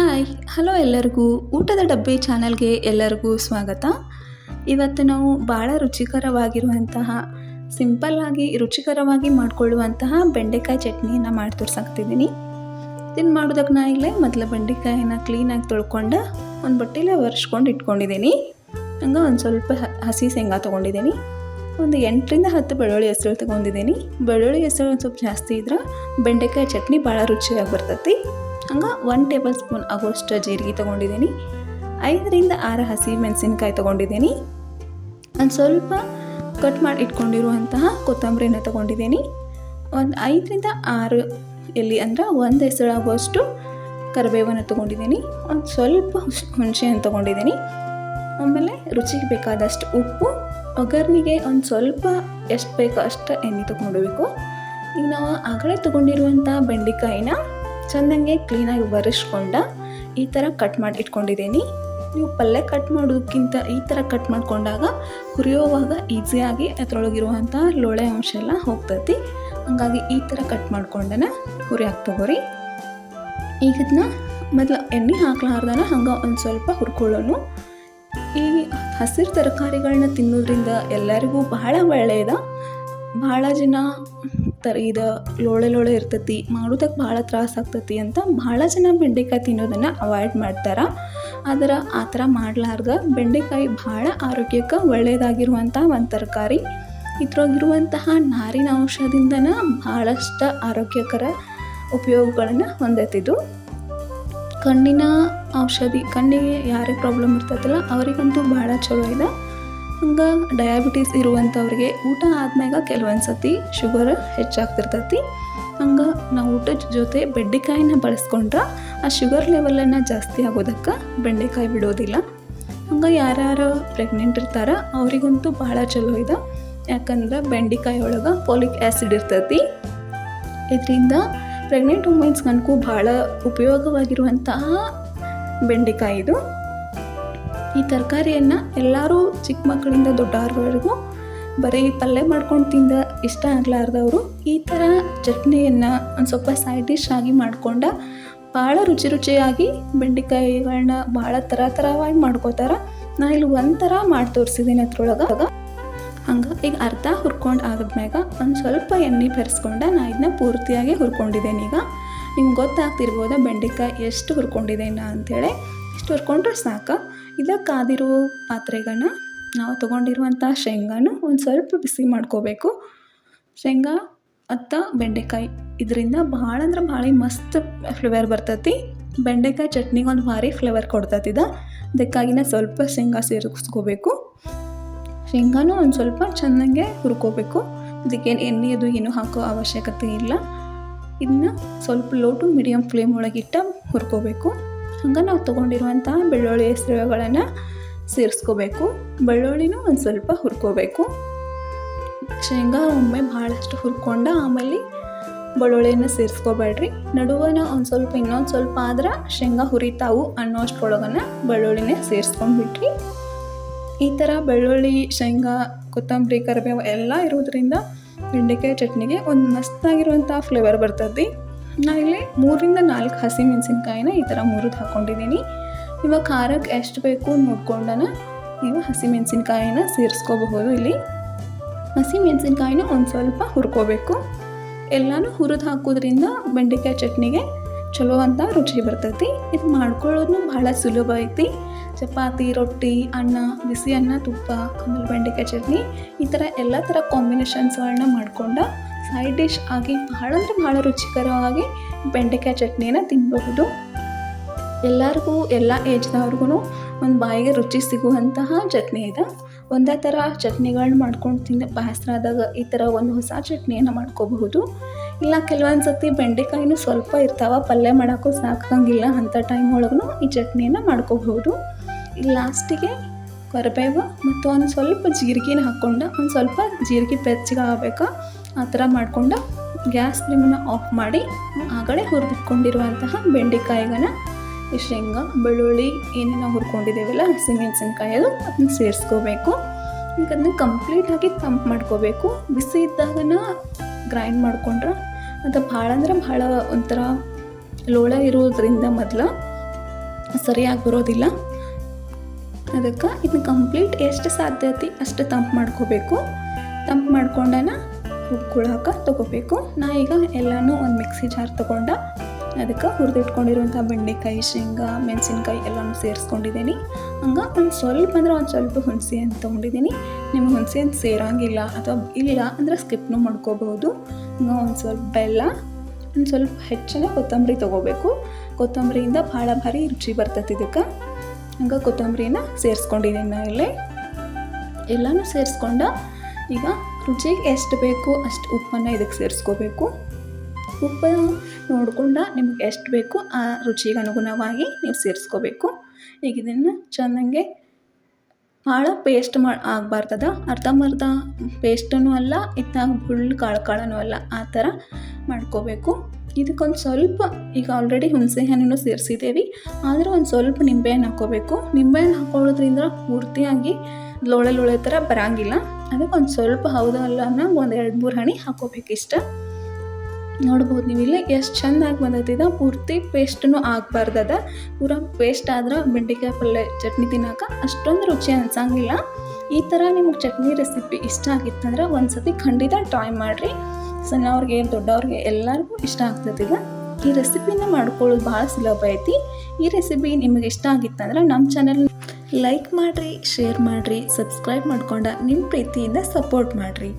Hi, hello ಎಲ್ಲರಿಗೂ. ಊಟದ ಡಬ್ಬಿ ಚಾನಲ್ಗೆ ಎಲ್ಲರಿಗೂ ಸ್ವಾಗತ. ಇವತ್ತು ನಾವು ಭಾಳ ರುಚಿಕರವಾಗಿರುವಂತಹ ಸಿಂಪಲ್ಲಾಗಿ ರುಚಿಕರವಾಗಿ ಮಾಡಿಕೊಳ್ಳುವಂತಹ ಬೆಂಡೆಕಾಯಿ ಚಟ್ನಿಯನ್ನು ಮಾಡಿ ತೋರ್ಸಾಕ್ತಿದ್ದೀನಿ. ತಿನ್ ಮಾಡೋದಕ್ಕೆ ನಾ ಇಲ್ಲೇ ಮೊದಲು ಬೆಂಡೆಕಾಯಿನ ಕ್ಲೀನಾಗಿ ತೊಳ್ಕೊಂಡು, ಒಂದು ಬಟ್ಟೆಲೆ ಒರೆಸ್ಕೊಂಡು ಇಟ್ಕೊಂಡಿದ್ದೀನಿ. ಹಂಗೆ ಒಂದು ಸ್ವಲ್ಪ ಹಸಿ ಶೇಂಗಾ ತೊಗೊಂಡಿದ್ದೀನಿ. ಒಂದು ಎಂಟರಿಂದ ಹತ್ತು ಬೆಳ್ಳುಳ್ಳಿ ಹೆಸರು ತೊಗೊಂಡಿದ್ದೀನಿ. ಬೆಳ್ಳುಳ್ಳಿ ಹೆಸರು ಒಂದು ಸ್ವಲ್ಪ ಜಾಸ್ತಿ ಇದ್ರೆ ಬೆಂಡೆಕಾಯಿ ಚಟ್ನಿ ಭಾಳ ರುಚಿಯಾಗಿ ಬರ್ತೈತಿ. ಹಂಗೆ ಒನ್ ಟೇಬಲ್ ಸ್ಪೂನ್ ಆಗೋಷ್ಟು ಜೀರಿಗೆ ತೊಗೊಂಡಿದ್ದೀನಿ ಐದರಿಂದ ಆರು ಹಸಿ ಮೆಣಸಿನ್ಕಾಯಿ ತೊಗೊಂಡಿದ್ದೀನಿ ಒಂದು ಸ್ವಲ್ಪ ಕಟ್ ಮಾಡಿ ಇಟ್ಕೊಂಡಿರುವಂತಹ ಕೊತ್ತಂಬರಿನ ತೊಗೊಂಡಿದ್ದೀನಿ ಒಂದು ಐದರಿಂದ ಆರು ಎಲ್ಲಿ ಅಂದ್ರೆ ಒಂದು ಹೆಸರಾಗುವಷ್ಟು ಕರಿಬೇವನ್ನು ತೊಗೊಂಡಿದ್ದೀನಿ ಒಂದು ಸ್ವಲ್ಪ ಹುಣ್ ಹುಣಸೆಹಣ್ಣು ತೊಗೊಂಡಿದ್ದೀನಿ ಆಮೇಲೆ ರುಚಿಗೆ ಬೇಕಾದಷ್ಟು ಉಪ್ಪು ಒಗ್ಗರಣೆಗೆ ಒಂದು ಸ್ವಲ್ಪ ಎಷ್ಟು ಬೇಕೋ ಅಷ್ಟು ಎಣ್ಣೆ ತೊಗೊಂಡಿರ್ಬೇಕು ಈಗ ನಾವು ಆಗಲೇ ತೊಗೊಂಡಿರುವಂಥ ಬೆಂಡೆಕಾಯಿನ ಚೆಂದಂಗೆ ಕ್ಲೀನಾಗಿ ಒರೆಸ್ಕೊಂಡ ಈ ಥರ ಕಟ್ ಮಾಡಿ ಇಟ್ಕೊಂಡಿದ್ದೀನಿ. ನೀವು ಪಲ್ಯ ಕಟ್ ಮಾಡೋದಕ್ಕಿಂತ ಈ ಥರ ಕಟ್ ಮಾಡ್ಕೊಂಡಾಗ ಹುರಿಯೋವಾಗ ಈಸಿಯಾಗಿ ಅದರೊಳಗಿರುವಂಥ ಲೋಳೆ ಅಂಶ ಎಲ್ಲ ಹೋಗ್ತೈತಿ. ಹಂಗಾಗಿ ಈ ಥರ ಕಟ್ ಮಾಡ್ಕೊಂಡೇ ಹುರಿ ತಗೋರಿ ಈಗ ಇದನ್ನ ಮೊದಲು ಎಣ್ಣೆ ಹಾಕ್ಲಾರ್ದನ ಹಂಗೆ ಒಂದು ಸ್ವಲ್ಪ ಹುರ್ಕೊಳ್ಳೋನು. ಈ ಹಸಿರು ತರಕಾರಿಗಳನ್ನ ತಿನ್ನೋದ್ರಿಂದ ಎಲ್ಲರಿಗೂ ಬಹಳ ಒಳ್ಳೆಯದ ಭಾಳ ಜನ ತರ ಇದು ಲೋಳೆ ಲೋಳೆ ಇರ್ತೈತಿ ಮಾಡೋದಕ್ಕೆ ಭಾಳ ತ್ರಾಸ ಆಗ್ತೈತಿ ಅಂತ ಭಾಳ ಜನ ಬೆಂಡೆಕಾಯಿ ತಿನ್ನೋದನ್ನು ಅವಾಯ್ಡ್ ಮಾಡ್ತಾರೆ. ಆದ್ರೆ ಆ ಥರ ಮಾಡಲಾರ್ದ ಬೆಂಡೆಕಾಯಿ ಭಾಳ ಆರೋಗ್ಯಕ್ಕೆ ಒಳ್ಳೆಯದಾಗಿರುವಂಥ ಒಂದು ತರಕಾರಿ. ಇದ್ರೊಳಗಿರುವಂತಹ ನಾರಿನ ಅಂಶದಿಂದನ ಭಾಳಷ್ಟು ಆರೋಗ್ಯಕರ ಉಪಯೋಗಗಳನ್ನು ಹೊಂದೈತಿದು. ಕಣ್ಣಿನ ಔಷಧಿ, ಕಣ್ಣಿಗೆ ಯಾರೇ ಪ್ರಾಬ್ಲಮ್ ಇರ್ತೈತಲ್ಲ, ಅವರಿಗಂತೂ ಭಾಳ ಚಲೋ ಇದೆ. ಹಂಗೆ ಡಯಾಬಿಟೀಸ್ ಇರುವಂಥವ್ರಿಗೆ ಊಟ ಆದ್ಮ್ಯಾಗ ಕೆಲವೊಂದು ಸತಿ ಶುಗರ್ ಹೆಚ್ಚಾಗ್ತಿರ್ತೈತಿ. ಹಂಗೆ ನಾವು ಊಟದ ಜೊತೆ ಬೆಂಡೆಕಾಯಿನ ಬಳಸ್ಕೊಂಡ್ರೆ ಆ ಶುಗರ್ ಲೆವೆಲನ್ನು ಜಾಸ್ತಿ ಆಗೋದಕ್ಕೆ ಬೆಂಡೆಕಾಯಿ ಬಿಡೋದಿಲ್ಲ. ಹಂಗೆ ಯಾರ್ಯಾರು ಪ್ರೆಗ್ನೆಂಟ್ ಇರ್ತಾರ ಅವರಿಗಂತೂ ಭಾಳ ಚಲೋ ಇದೆ. ಯಾಕಂದ್ರೆ ಬೆಂಡೆಕಾಯಿ ಒಳಗೆ ಫೋಲಿಕ್ ಆ್ಯಸಿಡ್ ಇರ್ತೈತಿ. ಇದರಿಂದ ಪ್ರೆಗ್ನೆಂಟ್ ವುಮೆನ್ಸ್ಗನ್ಕು ಭಾಳ ಉಪಯೋಗವಾಗಿರುವಂತಹ ಬೆಂಡೆಕಾಯಿ ಇದು. ಈ ತರಕಾರಿಯನ್ನು ಎಲ್ಲರೂ ಚಿಕ್ಕ ಮಕ್ಕಳಿಂದ ದೊಡ್ಡವ್ರವರೆಗೂ ಬರೀ ಪಲ್ಯ ಮಾಡ್ಕೊಂಡು ತಿಂದ ಇಷ್ಟ ಆಗಲಾರ್ದವರು ಈ ಥರ ಚಟ್ನಿಯನ್ನು ಒಂದು ಸ್ವಲ್ಪ ಸೈಡ್ ಡಿಶ್ ಆಗಿ ಮಾಡಿಕೊಂಡ ಭಾಳ ರುಚಿ ರುಚಿಯಾಗಿ ಬೆಂಡೆಕಾಯಿಗಳನ್ನ ಭಾಳ ಥರ ಥರವಾಗಿ ಮಾಡ್ಕೋತಾರೆ. ನಾನು ಇಲ್ಲಿ ಒಂಥರ ಮಾಡಿ ತೋರಿಸಿದ್ದೀನಿ ಅದ್ರೊಳಗೆ. ಹಂಗೆ ಈಗ ಅರ್ಧ ಹುರ್ಕೊಂಡು ಆಗದ್ಮ್ಯಾಗ ಒಂದು ಸ್ವಲ್ಪ ಎಣ್ಣೆ ಬೆರೆಸ್ಕೊಂಡ ನಾ ಇದನ್ನ ಪೂರ್ತಿಯಾಗಿ ಹುರ್ಕೊಂಡಿದ್ದೇನೆ ಈಗ ನಿಮ್ಗೆ ಗೊತ್ತಾಗ್ತಿರ್ಬೋದ ಬೆಂಡೆಕಾಯಿ ಎಷ್ಟು ಹುರ್ಕೊಂಡಿದ್ದೇನೆ ಅಂಥೇಳಿ ಇಷ್ಟು ಹುರ್ಕೊಂಡ್ರೆ ಸಾಕು. ಇದಕ್ಕಾದಿರೋ ಕಾದಿರೋ ಪಾತ್ರೆಗಳನ್ನ ನಾವು ತೊಗೊಂಡಿರುವಂಥ ಶೇಂಗಾನ ಒಂದು ಸ್ವಲ್ಪ ಬಿಸಿ ಮಾಡ್ಕೋಬೇಕು. ಶೇಂಗಾ, ಅತ್ತ, ಬೆಂಡೆಕಾಯಿ ಇದರಿಂದ ಭಾಳ ಅಂದ್ರೆ ಭಾಳ ಮಸ್ತ್ ಫ್ಲೇವರ್ ಬರ್ತೈತಿ. ಬೆಂಡೆಕಾಯಿ ಚಟ್ನಿಗೆ ಒಂದು ಭಾರಿ ಫ್ಲೇವರ್ ಕೊಡ್ತೈತಿದ ಅದಕ್ಕಾಗಿನ ಸ್ವಲ್ಪ ಶೇಂಗಾ ಸೇರಿಸ್ಕೋಬೇಕು. ಶೇಂಗಾನು ಒಂದು ಸ್ವಲ್ಪ ಚೆನ್ನಾಗೆ ಹುರ್ಕೋಬೇಕು. ಇದಕ್ಕೇನು ಎಣ್ಣೆ ಅದು ಏನು ಹಾಕೋ ಅವಶ್ಯಕತೆ ಇಲ್ಲ. ಇದನ್ನ ಸ್ವಲ್ಪ ಲೋ ಟು ಮೀಡಿಯಮ್ ಫ್ಲೇಮ್ ಒಳಗಿಟ್ಟ ಹುರ್ಕೋಬೇಕು. ಹಂಗೆ ನಾವು ತೊಗೊಂಡಿರುವಂಥ ಬೆಳ್ಳುಳ್ಳಿ ಹೆಸರುಗಳನ್ನು ಸೇರಿಸ್ಕೋಬೇಕು. ಬೆಳ್ಳುಳ್ಳಿನೂ ಒಂದು ಸ್ವಲ್ಪ ಹುರ್ಕೋಬೇಕು. ಶೇಂಗಾ ಒಮ್ಮೆ ಭಾಳಷ್ಟು ಹುರ್ಕೊಂಡು ಆಮೇಲೆ ಬೆಳ್ಳುಳ್ಳಿನ ಸೇರಿಸ್ಕೋಬೇಡ್ರಿ. ನಡುವನ ಒಂದು ಸ್ವಲ್ಪ ಇನ್ನೊಂದು ಸ್ವಲ್ಪ ಆದ್ರೆ ಶೇಂಗಾ ಹುರಿತಾವು ಅನ್ನೋ ಅಷ್ಟೊಳಗನ್ನು ಬೆಳ್ಳುಳ್ಳಿನೇ ಸೇರಿಸ್ಕೊಂಡ್ಬಿಟ್ರಿ. ಈ ಥರ ಬೆಳ್ಳುಳ್ಳಿ, ಶೇಂಗಾ, ಕೊತ್ತಂಬರಿ, ಕರಿಬೇವು ಎಲ್ಲ ಇರೋದ್ರಿಂದ ಬೆಂಡೆಕಾಯಿ ಚಟ್ನಿಗೆ ಒಂದು ಮಸ್ತಾಗಿರುವಂಥ ಫ್ಲೇವರ್ ಬರ್ತದೆ ನಾ ಇಲ್ಲಿ ಮೂರಿಂದ ನಾಲ್ಕು ಹಸಿ ಮೆಣಸಿನ್ಕಾಯಿನ ಈ ಥರ ಮುರಿದು ಹಾಕ್ಕೊಂಡಿದ್ದೀನಿ ಇವಾಗ ಖಾರಕ್ಕೆ ಎಷ್ಟು ಬೇಕು ನೋಡ್ಕೊಂಡನ ನೀವು ಹಸಿ ಮೆಣಸಿನ್ಕಾಯಿನ ಸೇರಿಸ್ಕೋಬಹುದು ಇಲ್ಲಿ. ಹಸಿ ಮೆಣಸಿನ್ಕಾಯಿನ ಒಂದು ಸ್ವಲ್ಪ ಹುರ್ಕೋಬೇಕು. ಎಲ್ಲನೂ ಹುರಿದು ಹಾಕೋದ್ರಿಂದ ಬೆಂಡೆಕಾಯಿ ಚಟ್ನಿಗೆ ಚಲೋ ಅಂತ ರುಚಿ ಬರ್ತೈತಿ. ಇದು ಮಾಡ್ಕೊಳ್ಳೋದು ಭಾಳ ಸುಲಭ ಐತಿ. ಚಪಾತಿ, ರೊಟ್ಟಿ, ಅನ್ನ, ಬಿಸಿ ಅನ್ನ, ತುಪ್ಪ, ಆಮೇಲೆ ಬೆಂಡೆಕಾಯಿ ಚಟ್ನಿ ಈ ಥರ ಎಲ್ಲ ಥರ ಕಾಂಬಿನೇಷನ್ಸ್ಗಳನ್ನ ಮಾಡ್ಕೊಂಡ ಸೈಡ್ ಡಿಶ್ ಆಗಿ ಬಹಳ ಅಂದರೆ ಬಹಳ ರುಚಿಕರವಾಗಿ ಬೆಂಡೆಕಾಯಿ ಚಟ್ನಿಯನ್ನು ತಿನ್ನಬಹುದು ಎಲ್ಲರಿಗೂ, ಎಲ್ಲ ಏಜ್ದವ್ರಿಗೂ ಒಂದು ಬಾಯಿಗೆ ರುಚಿ ಸಿಗುವಂತಹ ಚಟ್ನಿ ಇದೆ. ಒಂದೇ ಥರ ಚಟ್ನಿಗಳನ್ನ ಮಾಡ್ಕೊಂಡು ತಿಂದ ಆದಾಗ ಈ ಥರ ಒಂದು ಹೊಸ ಚಟ್ನಿಯನ್ನು ಮಾಡ್ಕೋಬಹುದು. ಇಲ್ಲ ಕೆಲವೊಂದು ಸರ್ತಿ ಬೆಂಡೆಕಾಯಿನೂ ಸ್ವಲ್ಪ ಇರ್ತಾವ, ಪಲ್ಯ ಮಾಡೋಕ್ಕೂ ಸಾಕಂಗಿಲ್ಲ ಅಂಥ ಟೈಮ್ ಒಳಗೂ ಈ ಚಟ್ನಿಯನ್ನು ಮಾಡ್ಕೋಬಹುದು. ಲಾಸ್ಟಿಗೆ ಕರಿಬೇವು ಮತ್ತು ಒಂದು ಸ್ವಲ್ಪ ಜೀರಿಗೆನ ಹಾಕ್ಕೊಂಡು ಒಂದು ಸ್ವಲ್ಪ ಜೀರಿಗೆ ಬೆಚ್ಚಗೆ ಆಗಬೇಕಾ ಆ ಥರ ಮಾಡಿಕೊಂಡು ಗ್ಯಾಸ್ ಫ್ಲೇಮನ್ನು ಆಫ್ ಮಾಡಿ ಆಗಲೇ ಹುರಿದಿಟ್ಕೊಂಡಿರುವಂತಹ ಬೆಂಡೆಕಾಯಿಗನ ಶೇಂಗಾ, ಬೆಳ್ಳುಳ್ಳಿ ಏನೇನು ಹುರ್ಕೊಂಡಿದ್ದೇವಲ್ಲ ಹಸಿಮೆಣಸಿನ್ಕಾಯಿ ಅದು ಅದನ್ನ ಸೇರಿಸ್ಕೋಬೇಕು. ಈಗ ಅದನ್ನ ಕಂಪ್ಲೀಟಾಗಿ ತಂಪು ಮಾಡ್ಕೋಬೇಕು. ಬಿಸಿ ಇದ್ದಾಗನ ಗ್ರೈಂಡ್ ಮಾಡಿಕೊಂಡ್ರೆ ಅದು ಭಾಳ ಅಂದ್ರೆ ಭಾಳ ಒಂಥರ ಲೋಳ ಇರೋದ್ರಿಂದ ಮೊದಲು ಸರಿಯಾಗಿ ಬರೋದಿಲ್ಲ. ಅದಕ್ಕೆ ಇದನ್ನ ಕಂಪ್ಲೀಟ್ ಎಷ್ಟು ಸಾಧ್ಯತೆ ಅಷ್ಟು ತಂಪು ಮಾಡ್ಕೋಬೇಕು. ತಂಪು ಮಾಡ್ಕೊಂಡನ ರುಬ್ಕೊಳಕ ತೊಗೋಬೇಕು. ನಾ ಈಗ ಎಲ್ಲನೂ ಒಂದು ಮಿಕ್ಸಿ ಜಾರ್ ತೊಗೊಂಡ ಅದಕ್ಕೆ ಹುರಿದಿಟ್ಕೊಂಡಿರುವಂಥ ಬೆಂಡೆಕಾಯಿ, ಶೇಂಗಾ, ಮೆಣಸಿನ್ಕಾಯಿ ಎಲ್ಲನೂ ಸೇರಿಸ್ಕೊಂಡಿದ್ದೀನಿ. ಹಂಗೆ ಒಂದು ಸ್ವಲ್ಪ ಅಂದ್ರೆ ಒಂದು ಸ್ವಲ್ಪ ಹುಣಸೆ ಅಂತ ತೊಗೊಂಡಿದ್ದೀನಿ. ನಿಮ್ಗೆ ಹುಣಸೆ ಅಂತ ಸೇರಂಗಿಲ್ಲ ಅಥವಾ ಇಲ್ಲ ಅಂದರೆ ಸ್ಕಿಪ್ನು ಮಾಡ್ಕೋಬಹುದು ಒಂದು ಸ್ವಲ್ಪ ಬೆಲ್ಲ, ಒಂದು ಸ್ವಲ್ಪ ಹೆಚ್ಚಿನ ಕೊತ್ತಂಬರಿ ತೊಗೋಬೇಕು. ಕೊತ್ತಂಬರಿಯಿಂದ ಭಾಳ ಭಾರಿ ರುಚಿ ಬರ್ತೈತೆ ಇದಕ್ಕೆ. ಹಂಗೆ ಕೊತ್ತಂಬರಿನ ಸೇರಿಸ್ಕೊಂಡಿದ್ದೀನಿ ನಾ ಇಲ್ಲೇ. ಎಲ್ಲನೂ ಸೇರಿಸ್ಕೊಂಡ ಈಗ ರುಚಿಗೆ ಎಷ್ಟು ಬೇಕು ಅಷ್ಟು ಉಪ್ಪನ್ನು ಇದಕ್ಕೆ ಸೇರಿಸ್ಕೋಬೇಕು. ಉಪ್ಪು ನೋಡಿಕೊಂಡು ನಿಮ್ಗೆ ಎಷ್ಟು ಬೇಕು ಆ ರುಚಿಗೆ ಅನುಗುಣವಾಗಿ ನೀವು ಸೇರಿಸ್ಕೋಬೇಕು. ಈಗ ಇದನ್ನು ಚೆನ್ನಾಗೆ ಭಾಳ ಪೇಸ್ಟ್ ಮಾ ಆಗಬಾರ್ದದ. ಅರ್ಧಂಬರ್ಧ ಪೇಸ್ಟೂ ಅಲ್ಲ ಇತ್ತಾಗ ಫುಲ್ ಕಾಳು ಕಾಳನೂ ಅಲ್ಲ. ಆ ಥರ ಮಾಡ್ಕೋಬೇಕು. ಇದಕ್ಕೊಂದು ಸ್ವಲ್ಪ, ಈಗ ಆಲ್ರೆಡಿ ಹುಣಸೆ ಹಣ್ಣನ್ನು ಸೇರಿಸಿದ್ದೇವೆ. ಆದರೂ ಒಂದು ಸ್ವಲ್ಪ ನಿಂಬೆಹಣ್ಣು ಹಾಕ್ಕೋಬೇಕು. ನಿಂಬೆಹಣ್ಣು ಹಾಕೊಳ್ಳೋದ್ರಿಂದ ಪೂರ್ತಿಯಾಗಿ ಲೋಳೆ ಲೋಳೆ ಥರ ಬರಂಗಿಲ್ಲ. ಅದಕ್ಕೆ ಒಂದು ಸ್ವಲ್ಪ ಹೌದಲ್ಲ ಅನ್ನೋ ಒಂದು ಎರಡು ಮೂರು ಹಣಿ ಹಾಕೋಬೇಕು ಇಷ್ಟ. ನೋಡ್ಬೋದು ನೀವು ಇಲ್ಲಿ ಎಷ್ಟು ಚೆಂದಾಗಿ ಬಂದೈತಿದ ಪೂರ್ತಿ ಪೇಸ್ಟೂ ಆಗಬಾರ್ದದ. ಪೂರ ಪೇಸ್ಟ್ ಆದ್ರೆ ಬೆಂಡೆಕಾಯಿ ಪಲ್ಯ ಚಟ್ನಿ ತಿನ್ನೋಕೆ ಅಷ್ಟೊಂದು ರುಚಿ ಅನ್ಸಂಗಿಲ್ಲ. ಈ ಥರ ನಿಮ್ಗೆ ಚಟ್ನಿ ರೆಸಿಪಿ ಇಷ್ಟ ಆಗಿತ್ತಂದ್ರೆ ಒಂದು ಸತಿ ಖಂಡಿತ ಟ್ರೈ ಮಾಡಿರಿ. ಸಣ್ಣವ್ರಿಗೆ, ದೊಡ್ಡವ್ರಿಗೆ ಎಲ್ಲರಿಗೂ ಇಷ್ಟ ಆಗ್ತದೆ ಈಗ. ಈ ರೆಸಿಪಿನ ಮಾಡ್ಕೊಳ್ಳೋದು ಭಾಳ ಸುಲಭ ಐತಿ. ಈ ರೆಸಿಪಿ ನಿಮಗೆ ಇಷ್ಟ ಆಗಿತ್ತಂದ್ರೆ ನಮ್ಮ ಚಾನಲ್ ಲೈಕ್ ಮಾಡಿರಿ ಶೇರ್ ಮಾಡಿರಿ ಸಬ್ಸ್ಕ್ರೈಬ್ ಮಾಡ್ಕೊಂಡು ನಿಮ್ಮ ಪ್ರೀತಿಯಿಂದ ಸಪೋರ್ಟ್ ಮಾಡಿರಿ.